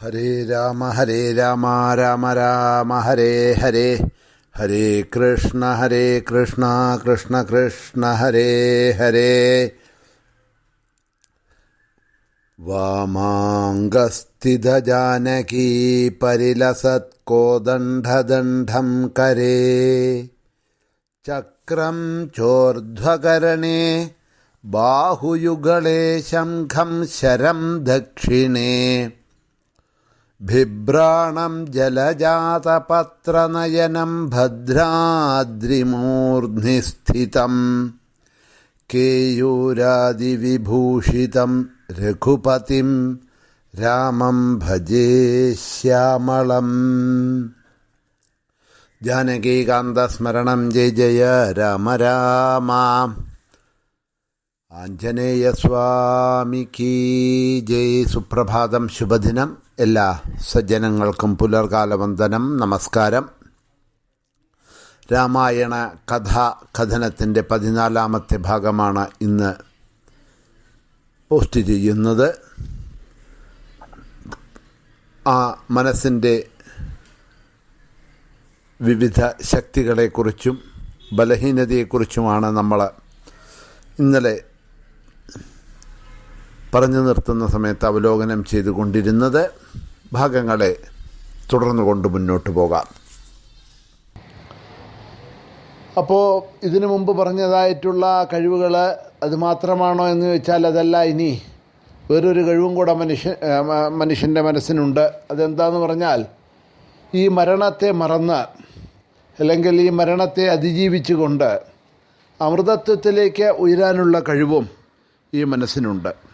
हरे राम हरे राम राम राम, हरे हरे। हरे कृष्ण हरे कृष्ण कृष्ण कृष्ण, हरे हरे। वामाङ्गस्थितजानकी परिलसत्कोदण्डदण्डं करे। चक्रं चोर्ध्वकरणे, बाहुयुगले शङ्खं शरं दक्षिणे। बिभ्राणं जलजातपत्रनयनं भद्राद्रिमूर्ध्नि स्थितं केयूरादिविभूषितं रघुपतिं रामं भजे श्यामळम् जानकीकान्तस्मरणं जय जय राम राम ആഞ്ജനേയസ്വാമിക്ക് ജയ് സുപ്രഭാതം ശുഭദിനം എല്ലാ സജ്ജനങ്ങൾക്കും പുലർകാല വന്ദനം നമസ്കാരം. രാമായണ കഥാ കഥനത്തിന്റെ പതിനാലാമത്തെ ഭാഗമാണ് ഇന്ന് പോസ്റ്റ് ചെയ്യുന്നത്. ആ മനസ്സിന്റെ വിവിധ ശക്തികളെക്കുറിച്ചും ബലഹീനതയെക്കുറിച്ചുമാണ് നമ്മൾ ഇന്നലെ പറഞ്ഞു നിർത്തുന്ന സമയത്ത് അവലോകനം ചെയ്തുകൊണ്ടിരുന്നത് ഭാഗങ്ങളെ തുടർന്നു കൊണ്ട് മുന്നോട്ട് പോകാം. അപ്പോൾ ഇതിനു മുമ്പ് പറഞ്ഞതായിട്ടുള്ള കഴിവുകൾ അതുമാത്രമാണോ എന്ന് ചോദിച്ചാൽ അതല്ല. ഇനി വേറൊരു കഴിവും കൂടെ മനുഷ്യ മനുഷ്യന്റെ മനസ്സിനുണ്ട്. അതെന്താന്ന് പറഞ്ഞാൽ ഈ മരണത്തെ മറന്ന് അല്ലെങ്കിൽ ഈ മരണത്തെ അതിജീവിച്ചുകൊണ്ട് അമൃതത്വത്തിലേക്ക് ഉയരാനുള്ള കഴിവും ഈ മനസ്സിനുണ്ട്.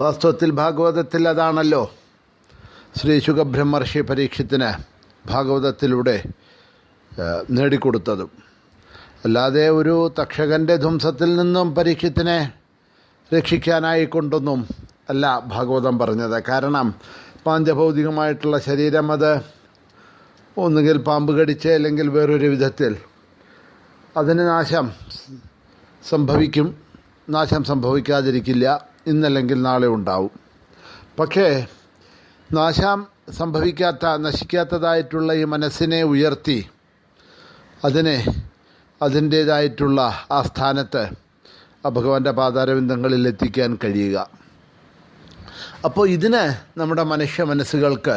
വാസ്തവത്തിൽ ഭാഗവതത്തിൽ അതാണല്ലോ. ശ്രീ ശുഖബ്രഹ്മർഷി പരീക്ഷത്തിന് ഭാഗവതത്തിലൂടെ നേടിക്കൊടുത്തതും. അല്ലാതെ ഒരു തക്ഷകന്റെ ധ്വംസത്തിൽ നിന്നും പരീക്ഷത്തിനെ രക്ഷിക്കാനായിക്കൊണ്ടൊന്നും അല്ല ഭാഗവതം പറഞ്ഞത്. കാരണം പാഞ്ചഭൗതികമായിട്ടുള്ള ശരീരം അത് ഒന്നുകിൽ പാമ്പ് കടിച്ച് അല്ലെങ്കിൽ വേറൊരു വിധത്തിൽ അതിന് നാശം സംഭവിക്കും. നാശം സംഭവിക്കാതിരിക്കില്ല. ഇന്നല്ലെങ്കിൽ നാളെ ഉണ്ടാവും. പക്ഷേ നാശം സംഭവിക്കാത്ത നശിക്കാത്തതായിട്ടുള്ള ഈ മനസ്സിനെ ഉയർത്തി അതിനെ അതിന്റേതായിട്ടുള്ള ആ സ്ഥാനത്ത് ആ ഭഗവാന്റെ പാതാരബിന്ദങ്ങളിൽ എത്തിക്കാൻ കഴിയുക. അപ്പോൾ ഇതിന് നമ്മുടെ മനുഷ്യ മനസ്സുകൾക്ക്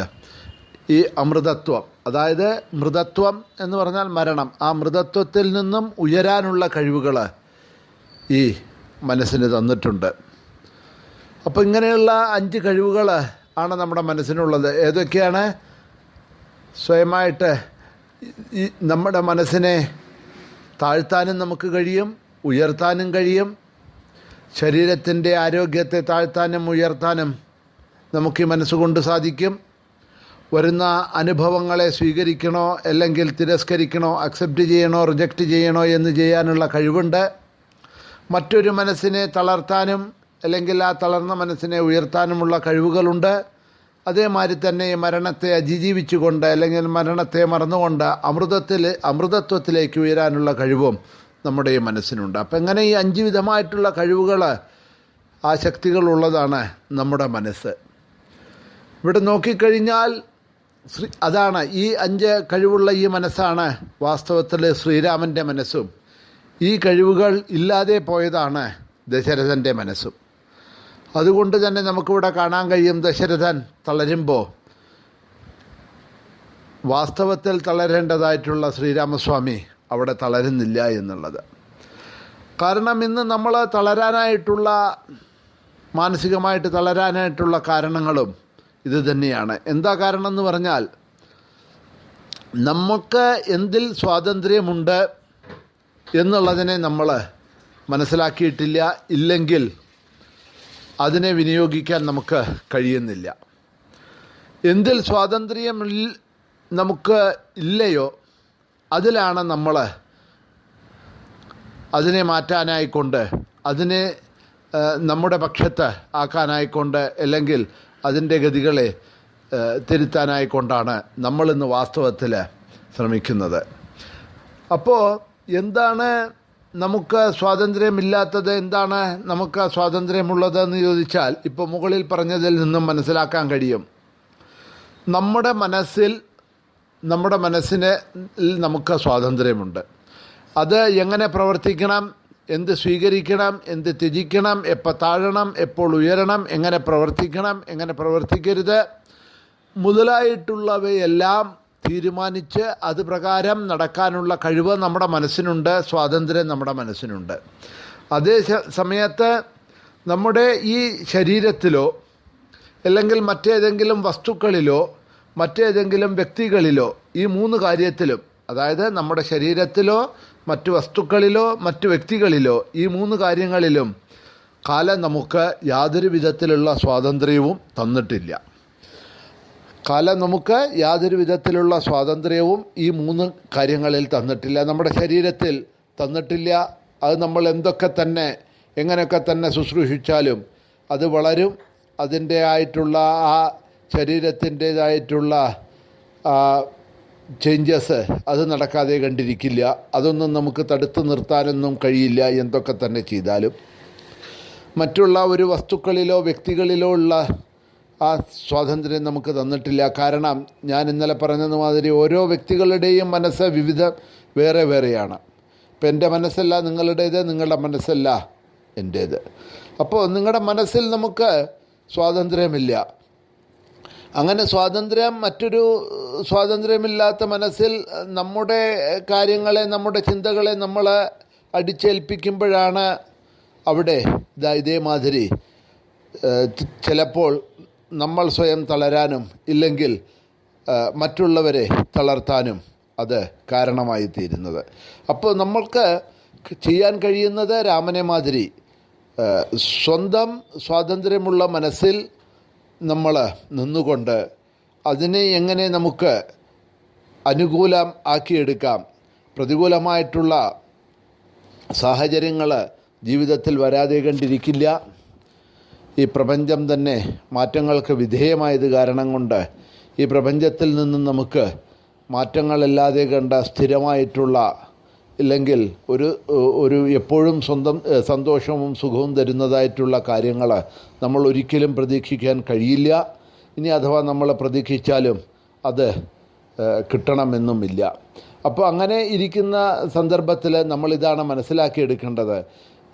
ഈ അമൃതത്വം അതായത് മൃതത്വം എന്ന് പറഞ്ഞാൽ മരണം ആ മൃതത്വത്തിൽ നിന്നും ഉയരാനുള്ള കഴിവുകൾ ഈ മനസ്സിന് തന്നിട്ടുണ്ട്. അപ്പോൾ ഇങ്ങനെയുള്ള അഞ്ച് കഴിവുകൾ ആണ് നമ്മുടെ മനസ്സിനുള്ളത്. ഏതൊക്കെയാണ്? സ്വയമായിട്ട് നമ്മുടെ മനസ്സിനെ താഴ്ത്താനും നമുക്ക് കഴിയും ഉയർത്താനും കഴിയും. ശരീരത്തിന്റെ ആരോഗ്യത്തെ താഴ്ത്താനും ഉയർത്താനും നമുക്ക് ഈ മനസ്സുകൊണ്ട് സാധിക്കും. വരുന്ന അനുഭവങ്ങളെ സ്വീകരിക്കണോ അല്ലെങ്കിൽ തിരസ്കരിക്കണോ അക്സെപ്റ്റ് ചെയ്യണോ റിജക്റ്റ് ചെയ്യണോ എന്ന് ചെയ്യാനുള്ള കഴിവുണ്ട്. മറ്റൊരു മനസ്സിനെ തളർത്താനും അല്ലെങ്കിൽ ആ തളർന്ന മനസ്സിനെ ഉയർത്താനുമുള്ള കഴിവുകളുണ്ട്. അതേമാതിരി തന്നെ മരണത്തെ അതിജീവിച്ചുകൊണ്ട് അല്ലെങ്കിൽ മരണത്തെ മറന്നുകൊണ്ട് അമൃതത്തിൽ അമൃതത്വത്തിലേക്ക് ഉയരാനുള്ള കഴിവും നമ്മുടെ ഈ മനസ്സിനുണ്ട്. അപ്പം എങ്ങനെ ഈ അഞ്ച് വിധമായിട്ടുള്ള കഴിവുകൾ ആ ശക്തികളുള്ളതാണ് നമ്മുടെ മനസ്സ്. ഇവിടെ നോക്കിക്കഴിഞ്ഞാൽ ശ്രീ അതാണ് ഈ അഞ്ച് കഴിവുള്ള ഈ മനസ്സാണ് വാസ്തവത്തിൽ ശ്രീരാമന്റെ മനസ്സും. ഈ കഴിവുകൾ ഇല്ലാതെ പോയതാണ് ദശരഥന്റെ മനസ്സും. അതുകൊണ്ട് തന്നെ നമുക്കിവിടെ കാണാൻ കഴിയും ദശരഥൻ തളരുമ്പോൾ വാസ്തവത്തിൽ തളരേണ്ടതായിട്ടുള്ള ശ്രീരാമസ്വാമി അവിടെ തളരുന്നില്ല എന്നുള്ളത്. കാരണം ഇന്ന് നമ്മൾ തളരാനായിട്ടുള്ള മാനസികമായിട്ട് തളരാനായിട്ടുള്ള കാരണങ്ങളും ഇത് തന്നെയാണ്. എന്താ കാരണം എന്ന് പറഞ്ഞാൽ നമുക്ക് എന്തിൽ സ്വാതന്ത്ര്യമുണ്ട് എന്നുള്ളതിനെ നമ്മൾ മനസ്സിലാക്കിയിട്ടില്ല. ഇല്ലെങ്കിൽ അതിനെ വിനിയോഗിക്കാൻ നമുക്ക് കഴിയുന്നില്ല. എന്തിൽ സ്വാതന്ത്ര്യം നമുക്ക് ഇല്ലയോ അതിലാണ് നമ്മൾ അതിനെ മാറ്റാനായിക്കൊണ്ട് അതിനെ നമ്മുടെ പക്ഷത്ത് ആക്കാനായിക്കൊണ്ട് അല്ലെങ്കിൽ അതിന്റെ ഗതികളെ തിരുത്താനായിക്കൊണ്ടാണ് നമ്മളിന്ന് വാസ്തവത്തിൽ ശ്രമിക്കുന്നത്. അപ്പോൾ എന്താണ് നമുക്ക് സ്വാതന്ത്ര്യമില്ലാത്തത് എന്താണ്? നമുക്ക് സ്വാതന്ത്ര്യമുള്ളതെന്ന് ചോദിച്ചാൽ ഇപ്പോൾ മുകളിൽ പറഞ്ഞതിൽ നിന്നും മനസ്സിലാക്കാൻ കഴിയും. നമ്മുടെ മനസ്സിൽ നമ്മുടെ മനസ്സിനെ നമുക്ക് സ്വാതന്ത്ര്യമുണ്ട്. അത് എങ്ങനെ പ്രവർത്തിക്കണം? എന്ത് സ്വീകരിക്കണം? എന്ത് ത്യജിക്കണം? എപ്പോൾ താഴണം? എപ്പോൾ ഉയരണം? എങ്ങനെ പ്രവർത്തിക്കണം? എങ്ങനെ പ്രവർത്തിക്കരുത്? മുതലായിട്ടുള്ളവയെല്ലാം തീരുമാനിച്ച് അത് പ്രകാരം നടക്കാനുള്ള കഴിവ് നമ്മുടെ മനസ്സിനുണ്ട് സ്വാതന്ത്ര്യം നമ്മുടെ മനസ്സിനുണ്ട്. അതേ സമയത്ത് നമ്മുടെ ഈ ശരീരത്തിലോ അല്ലെങ്കിൽ മറ്റേതെങ്കിലും വസ്തുക്കളിലോ മറ്റേതെങ്കിലും വ്യക്തികളിലോ ഈ മൂന്ന് കാര്യത്തിലും അതായത് നമ്മുടെ ശരീരത്തിലോ മറ്റു വസ്തുക്കളിലോ മറ്റു വ്യക്തികളിലോ ഈ മൂന്ന് കാര്യങ്ങളിലും കാലം നമുക്ക് യാതൊരു വിധത്തിലുള്ള സ്വാതന്ത്ര്യവും തന്നിട്ടില്ല. കാലം നമുക്ക് യാതൊരു വിധത്തിലുള്ള സ്വാതന്ത്ര്യവും ഈ മൂന്ന് കാര്യങ്ങളിൽ തന്നിട്ടില്ല. നമ്മുടെ ശരീരത്തിൽ തന്നിട്ടില്ല. അത് നമ്മൾ എന്തൊക്കെ തന്നെ എങ്ങനെയൊക്കെ തന്നെ ശുശ്രൂഷിച്ചാലും അത് വളരും. അതിന്റെ ആയിട്ടുള്ള ആ ശരീരത്തിന്റേതായിട്ടുള്ള ചേഞ്ചസ് അത് നടക്കാതെ കണ്ടിരിക്കില്ല. അതൊന്നും നമുക്ക് തടുത്തു നിർത്താനൊന്നും കഴിയില്ല. എന്തൊക്കെ തന്നെ ചെയ്താലും. മറ്റുള്ള ഒരു വസ്തുക്കളിലോ വ്യക്തികളിലോ ഉള്ള ആ സ്വാതന്ത്ര്യം നമുക്ക് തന്നിട്ടില്ല. കാരണം ഞാൻ ഇന്നലെ പറഞ്ഞത് മാതിരി ഓരോ വ്യക്തികളുടെയും മനസ്സ് വിവിധ വേറെ വേറെയാണ്. ഇപ്പം എന്റെ മനസ്സല്ല നിങ്ങളുടേത് നിങ്ങളുടെ മനസ്സല്ല എന്റേത്. അപ്പോൾ നിങ്ങളുടെ മനസ്സിൽ നമുക്ക് സ്വാതന്ത്ര്യമില്ല. അങ്ങനെ സ്വാതന്ത്ര്യം മറ്റൊരു സ്വാതന്ത്ര്യമില്ലാത്ത മനസ്സിൽ നമ്മുടെ കാര്യങ്ങളെ നമ്മുടെ ചിന്തകളെ നമ്മൾ അടിച്ചേൽപ്പിക്കുമ്പോഴാണ് അവിടെ ഇതാ ഇതേമാതിരി ചിലപ്പോൾ നമ്മൾ സ്വയം തളരാനും ഇല്ലെങ്കിൽ മറ്റുള്ളവരെ തളർത്താനും അത് കാരണമായി തീരുന്നത് അപ്പോൾ നമ്മൾക്ക് ചെയ്യാൻ കഴിയുന്നത് രാമനെ മാതിരി സ്വന്തം സ്വാതന്ത്ര്യമുള്ള മനസ്സിൽ നമ്മൾ നിന്നുകൊണ്ട് അതിനെ എങ്ങനെ നമുക്ക് അനുകൂലം ആക്കിയെടുക്കാം പ്രതികൂലമായിട്ടുള്ള സാഹചര്യങ്ങൾ ജീവിതത്തിൽ വരാതെ കണ്ടിരിക്കില്ല. ഈ പ്രപഞ്ചം തന്നെ മാറ്റങ്ങൾക്ക് വിധേയമായത് കാരണം കൊണ്ട് ഈ പ്രപഞ്ചത്തിൽ നിന്നും നമുക്ക് മാറ്റങ്ങളല്ലാതെ കണ്ട സ്ഥിരമായിട്ടുള്ള ഇല്ലെങ്കിൽ ഒരു ഒരു എപ്പോഴും സ്വന്തം സന്തോഷവും സുഖവും തരുന്നതായിട്ടുള്ള കാര്യങ്ങൾ നമ്മൾ ഒരിക്കലും പ്രതീക്ഷിക്കാൻ കഴിയില്ല. ഇനി അഥവാ നമ്മൾ പ്രതീക്ഷിച്ചാലും അത് കിട്ടണമെന്നുമില്ല. അപ്പോൾ അങ്ങനെ ഇരിക്കുന്ന സന്ദർഭത്തിൽ നമ്മളിതാണ് മനസ്സിലാക്കിയെടുക്കേണ്ടത്.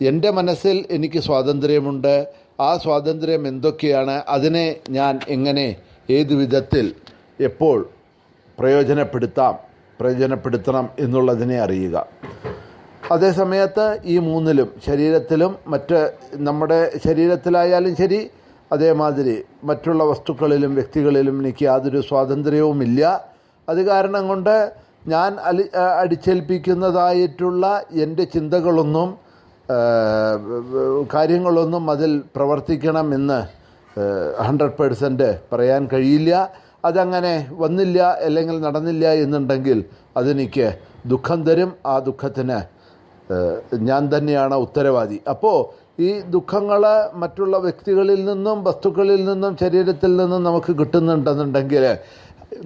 എന്റെ മനസ്സിൽ എനിക്ക് സ്വാതന്ത്ര്യമുണ്ട്. ആ സ്വാതന്ത്ര്യം എന്തൊക്കെയാണ്? അതിനെ ഞാൻ എങ്ങനെ ഏത് വിധത്തിൽ എപ്പോൾ പ്രയോജനപ്പെടുത്താം പ്രയോജനപ്പെടുത്തണം എന്നുള്ളതിനെ അറിയുക. അതേസമയത്ത് ഈ മൂന്നിലും ശരീരത്തിലും മറ്റ് നമ്മുടെ ശരീരത്തിലായാലും ശരി അതേമാതിരി മറ്റുള്ള വസ്തുക്കളിലും വ്യക്തികളിലും എനിക്ക് യാതൊരു സ്വാതന്ത്ര്യവുമില്ല. അത് കാരണം കൊണ്ട് ഞാൻ അലി അടിച്ചേൽപ്പിക്കുന്നതായിട്ടുള്ള എന്റെ ചിന്തകളൊന്നും കാര്യങ്ങളൊന്നും അതിൽ പ്രവർത്തിക്കണമെന്ന് ഹൺഡ്രഡ് പേഴ്സന്റ് പറയാൻ കഴിയില്ല. അതങ്ങനെ വന്നില്ല അല്ലെങ്കിൽ നടന്നില്ല എന്നുണ്ടെങ്കിൽ അതെനിക്ക് ദുഃഖം തരും. ആ ദുഃഖത്തിന് ഞാൻ തന്നെയാണ് ഉത്തരവാദി. അപ്പോൾ ഈ ദുഃഖങ്ങൾ മറ്റുള്ള വ്യക്തികളിൽ നിന്നും വസ്തുക്കളിൽ നിന്നും ശരീരത്തിൽ നിന്നും നമുക്ക് കിട്ടുന്നുണ്ടെന്നുണ്ടെങ്കിൽ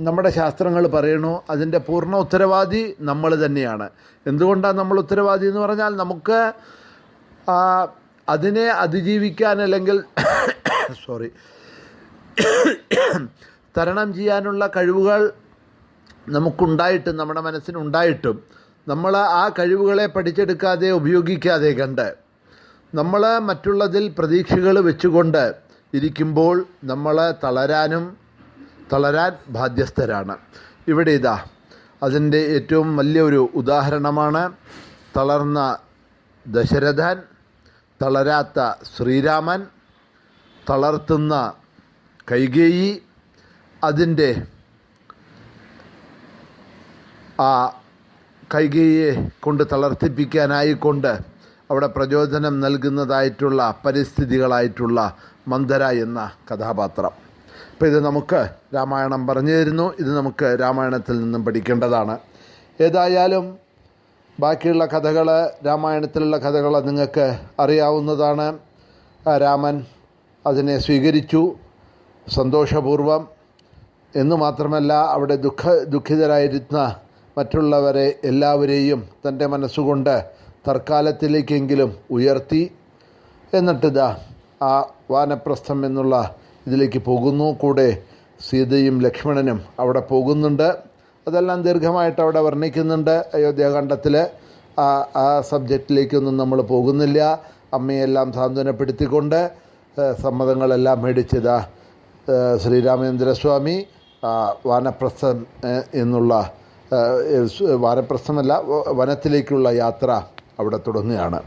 നമ്മുടെ ശാസ്ത്രങ്ങൾ പറയണു അതിന്റെ പൂർണ ഉത്തരവാദി നമ്മൾ തന്നെയാണ്. എന്തുകൊണ്ടാണ് നമ്മൾ ഉത്തരവാദി എന്ന് പറഞ്ഞാൽ നമുക്ക് അതിനെ അതിജീവിക്കാൻ അല്ലെങ്കിൽ സോറി തരണം ചെയ്യാനുള്ള കഴിവുകൾ നമുക്കുണ്ടായിട്ടും നമ്മുടെ മനസ്സിനുണ്ടായിട്ടും നമ്മൾ ആ കഴിവുകളെ പഠിച്ചെടുക്കാതെ ഉപയോഗിക്കാതെ കണ്ട് നമ്മൾ മറ്റുള്ളതിൽ പ്രതീക്ഷകൾ വെച്ചുകൊണ്ട് ഇരിക്കുമ്പോൾ നമ്മൾ തളരാനും തളരാൻ ബാധ്യസ്ഥരാണ്. ഇവിടെ ഇതാ അതിന്റെ ഏറ്റവും വലിയൊരു ഉദാഹരണമാണ് തളർന്ന ദശരഥൻ തളരാത്ത ശ്രീരാമൻ തളർത്തുന്ന കൈകേയി അതിന്റെ ആ കൈകേയെ കൊണ്ട് തളർത്തിപ്പിക്കാനായിക്കൊണ്ട് അവിടെ പ്രചോദനം നൽകുന്നതായിട്ടുള്ള പരിസ്ഥിതികളായിട്ടുള്ള മന്ദര എന്ന കഥാപാത്രം. അപ്പോൾ ഇത് നമുക്ക് രാമായണം പറഞ്ഞു തരുന്നു. ഇത് നമുക്ക് രാമായണത്തിൽ നിന്നും പഠിക്കേണ്ടതാണ്. ഏതായാലും ബാക്കിയുള്ള കഥകൾ രാമായണത്തിലുള്ള കഥകൾ നിങ്ങൾക്ക് അറിയാവുന്നതാണ്. രാമൻ അതിനെ സ്വീകരിച്ചു. സന്തോഷപൂർവം. എന്ന് മാത്രമല്ല അവിടെ ദുഃഖ ദുഃഖിതരായിരുന്ന മറ്റുള്ളവരെ എല്ലാവരെയും തന്റെ മനസ്സുകൊണ്ട് തർക്കാലത്തിലേക്കെങ്കിലും ഉയർത്തി. എന്നിട്ടിതാ ആ വാനപ്രസ്ഥം എന്നുള്ള ഇതിലേക്ക് പോകുന്നു. കൂടെ സീതയും ലക്ഷ്മണനും അവിടെ പോകുന്നുണ്ട്. അതെല്ലാം ദീർഘമായിട്ട് അവിടെ വർണിക്കുന്നുണ്ട്. അയോധ്യാഖണ്ഡത്തിൽ ആ ആ സബ്ജക്റ്റിലേക്കൊന്നും നമ്മൾ പോകുന്നില്ല. അമ്മയെല്ലാം സാന്ത്വനപ്പെടുത്തിക്കൊണ്ട് സമ്മതങ്ങളെല്ലാം മേടിച്ചത് ആ, വാനപ്രസ്ഥം എന്നുള്ള വാനപ്രസ്ഥമല്ല വനത്തിലേക്കുള്ള യാത്ര അവിടെ തുടങ്ങുകയാണ്.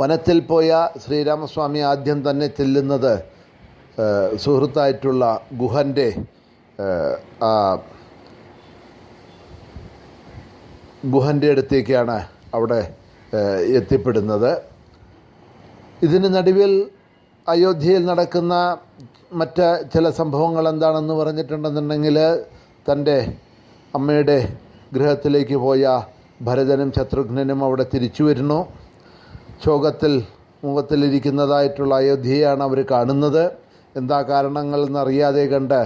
വനത്തിൽ പോയ ശ്രീരാമസ്വാമി ആദ്യം തന്നെ ചെല്ലുന്നത് സുഹൃത്തായിട്ടുള്ള ഗുഹന്റെ ഏഹ്, ആ ഗുഹന്റെ അടുത്തേക്കാണ് അവിടെ എത്തിപ്പെടുന്നത്. ഇതിന് നടുവിൽ അയോധ്യയിൽ നടക്കുന്ന മറ്റ് ചില സംഭവങ്ങൾ എന്താണെന്ന് പറഞ്ഞിട്ടുണ്ടെന്നുണ്ടെങ്കിൽ തന്റെ അമ്മയുടെ ഗൃഹത്തിലേക്ക് പോയ ഭരതനും ശത്രുഘ്നനും അവിടെ തിരിച്ചു വരുന്നു. ശോകത്തിൽ മുഖത്തിലിരിക്കുന്നതായിട്ടുള്ള അയോധ്യയാണ് അവർ കാണുന്നത്. എന്താ കാരണങ്ങൾ എന്നറിയാതെ കണ്ട്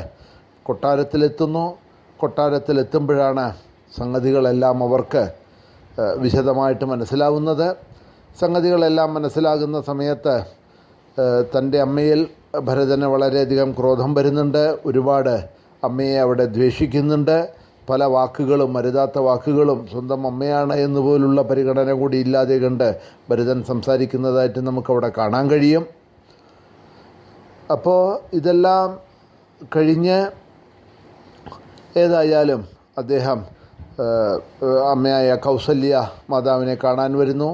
കൊട്ടാരത്തിലെത്തുന്നു. കൊട്ടാരത്തിലെത്തുമ്പോഴാണ് സംഗതികളെല്ലാം അവർക്ക് വിശദമായിട്ട് മനസ്സിലാവുന്നത്. സംഗതികളെല്ലാം മനസ്സിലാകുന്ന സമയത്ത് തന്റെ അമ്മയിൽ ഭരതന് വളരെയധികം ക്രോധം വരുന്നുണ്ട്. ഒരുപാട് അമ്മയെ അവിടെ ദ്വേഷിക്കുന്നുണ്ട്. പല വാക്കുകളും മരുതാത്ത വാക്കുകളും സ്വന്തം അമ്മയാണ് എന്നുപോലുള്ള പരിഗണന കൂടി ഇല്ലാതെ കണ്ട് ഭരതൻ സംസാരിക്കുന്നതായിട്ട് നമുക്കവിടെ കാണാൻ കഴിയും. അപ്പോൾ ഇതെല്ലാം കഴിഞ്ഞ് ഏതായാലും അദ്ദേഹം അമ്മയായ കൗസല്യ മാതാവിനെ കാണാൻ വരുന്നു.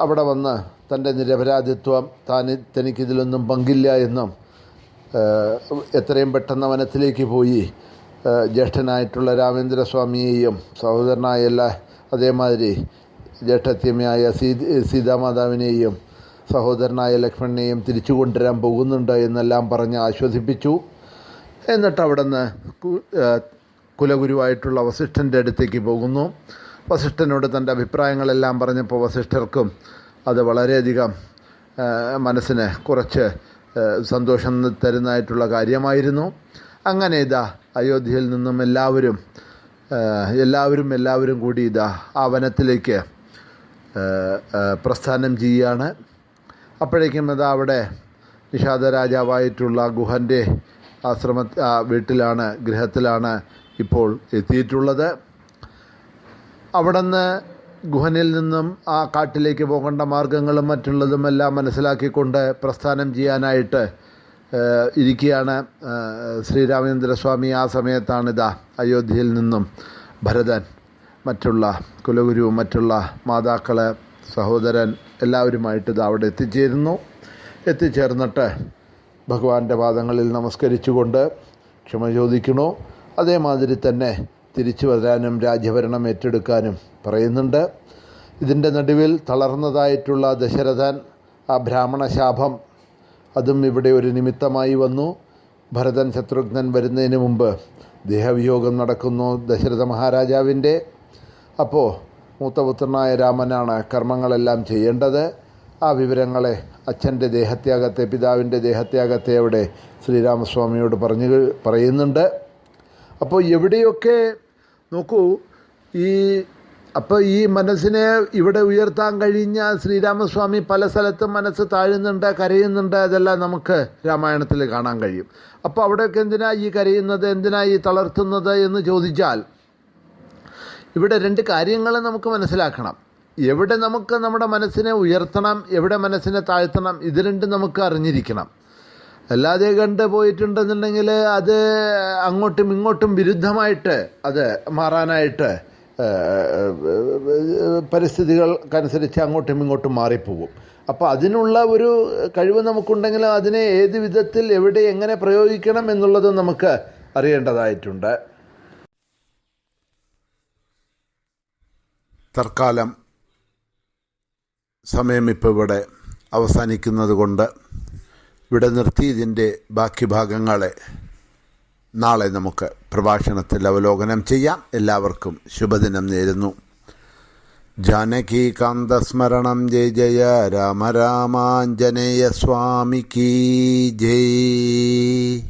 അവിടെ വന്ന് തന്റെ നിരപരാധിത്വം താൻ തനിക്കിതിലൊന്നും പങ്കില്ല എന്നും എത്രയും പെട്ടെന്ന് വനത്തിലേക്ക് പോയി. ജ്യേഷ്ഠനായിട്ടുള്ള രാമേന്ദ്രസ്വാമിയെയും സഹോദരനായ എല്ലാ അതേമാതിരി ജ്യേഷ്ഠത്യമ്മയായ സീ സീതാമാതാവിനെയും സഹോദരനായ ലക്ഷ്മണനെയും തിരിച്ചു കൊണ്ടുവരാൻ പോകുന്നുണ്ട് എന്നെല്ലാം പറഞ്ഞ് ആശ്വസിപ്പിച്ചു. എന്നിട്ട് അവിടെ നിന്ന് കുലഗുരുവായിട്ടുള്ള വസിഷ്ഠന്റെ അടുത്തേക്ക് പോകുന്നു. വസിഷ്ഠനോട് തന്റെ അഭിപ്രായങ്ങളെല്ലാം പറഞ്ഞപ്പോൾ വസിഷ്ഠർക്കും അത് വളരെയധികം മനസ്സിന് കുറച്ച് സന്തോഷം തരുന്നതായിട്ടുള്ള കാര്യമായിരുന്നു. അങ്ങനെ ഇതാ അയോധ്യയിൽ നിന്നും എല്ലാവരും എല്ലാവരും എല്ലാവരും കൂടി ഇതാ ആ വനത്തിലേക്ക് പ്രസ്ഥാനം ചെയ്യുകയാണ്. അപ്പോഴേക്കും ഇതാ അവിടെ നിഷാദ രാജാവായിട്ടുള്ള ഗുഹന്റെ ആശ്രമ വീട്ടിലാണ് ഗൃഹത്തിലാണ് ഇപ്പോൾ എത്തിയിട്ടുള്ളത്. അവിടുന്ന് ഗുഹനിൽ നിന്നും ആ കാട്ടിലേക്ക് പോകേണ്ട മാർഗങ്ങളും മറ്റുള്ളതുമെല്ലാം മനസ്സിലാക്കിക്കൊണ്ട് പ്രസ്ഥാനം ചെയ്യാനായിട്ട് ഇരിക്കുകയാണ് ശ്രീരാമചന്ദ്രസ്വാമി ആ സമയത്താണിതാ അയോധ്യയിൽ നിന്നും ഭരതൻ മറ്റുള്ള കുലഗുരു മറ്റുള്ള മാതാക്കൾ സഹോദരൻ എല്ലാവരുമായിട്ട് ഇത് അവിടെ എത്തിച്ചേരുന്നു. എത്തിച്ചേർന്നിട്ട് ഭഗവാന്റെ പാദങ്ങളിൽ നമസ്കരിച്ചുകൊണ്ട് ക്ഷമ ചോദിക്കണു അതേമാതിരി തന്നെ തിരിച്ചു വരാനും രാജ്യഭരണം ഏറ്റെടുക്കാനും പറയുന്നുണ്ട്. ഇതിന്റെ നടുവിൽ തളർന്നതായിട്ടുള്ള ദശരഥൻ ആ ബ്രാഹ്മണ ശാപം അതും ഇവിടെ ഒരു നിമിത്തമായി വന്നു. ഭരതൻ ശത്രുഘ്നൻ വരുന്നതിന് മുമ്പ് ദേഹവിയോഗം നടക്കുന്നു ദശരഥ മഹാരാജാവിന്റെ അപ്പോൾ മൂത്തപുത്രനായ രാമനാണ് കർമ്മങ്ങളെല്ലാം ചെയ്യേണ്ടത്. ആ വിവരങ്ങളെ അച്ഛന്റെ ദേഹത്യാഗത്തെ പിതാവിന്റെ ദേഹത്യാഗത്തെ അവിടെ ശ്രീരാമസ്വാമിയോട് പറഞ്ഞു പറയുന്നുണ്ട്. അപ്പോൾ എവിടെയൊക്കെ നോക്കൂ ഈ അപ്പോൾ ഈ മനസ്സിനെ ഇവിടെ ഉയർത്താൻ കഴിഞ്ഞ ശ്രീരാമസ്വാമി പല സ്ഥലത്തും മനസ്സ് താഴുന്നുണ്ട് കരയുന്നുണ്ട് അതെല്ലാം നമുക്ക് രാമായണത്തിൽ കാണാൻ കഴിയും. അപ്പോൾ അവിടെയൊക്കെ എന്തിനാ ഈ കരയുന്നത് എന്തിനാ ഈ തളർത്തുന്നത് എന്ന് ചോദിച്ചാൽ ഇവിടെ രണ്ട് കാര്യങ്ങൾ നമുക്ക് മനസ്സിലാക്കണം. എവിടെ നമുക്ക് നമ്മുടെ മനസ്സിനെ ഉയർത്തണം എവിടെ മനസ്സിനെ താഴ്ത്തണം ഇത് രണ്ടും നമുക്ക് അറിഞ്ഞിരിക്കണം. അല്ലാതെ കണ്ട് പോയിട്ടുണ്ടെന്നുണ്ടെങ്കിൽ അത് അങ്ങോട്ടും ഇങ്ങോട്ടും വിരുദ്ധമായിട്ട് അത് മാറാനായിട്ട് പരിസ്ഥിതികൾക്കനുസരിച്ച് അങ്ങോട്ടും ഇങ്ങോട്ടും മാറിപ്പോകും. അപ്പോൾ അതിനുള്ള ഒരു കഴിവ് നമുക്കുണ്ടെങ്കിൽ അതിനെ ഏത് വിധത്തിൽ എവിടെ എങ്ങനെ പ്രയോഗിക്കണം എന്നുള്ളത് നമുക്ക് അറിയേണ്ടതായിട്ടുണ്ട്. തൽക്കാലം സമയം ഇപ്പോൾ ഇവിടെ അവസാനിക്കുന്നത് കൊണ്ട് ഇവിടെ നിർത്തി ഇതിന്റെ ബാക്കി ഭാഗങ്ങളെ നാളെ നമുക്ക് പ്രഭാഷണത്തിൽ അവലോകനം ചെയ്യാം. എല്ലാവർക്കും ശുഭദിനം നേരുന്നു. ജാനകി ജാനകീകാന്തസ്മരണം ജയ ജയ രാമ രാമാഞ്ജനേയ സ്വാമിക്ക് ജയ്.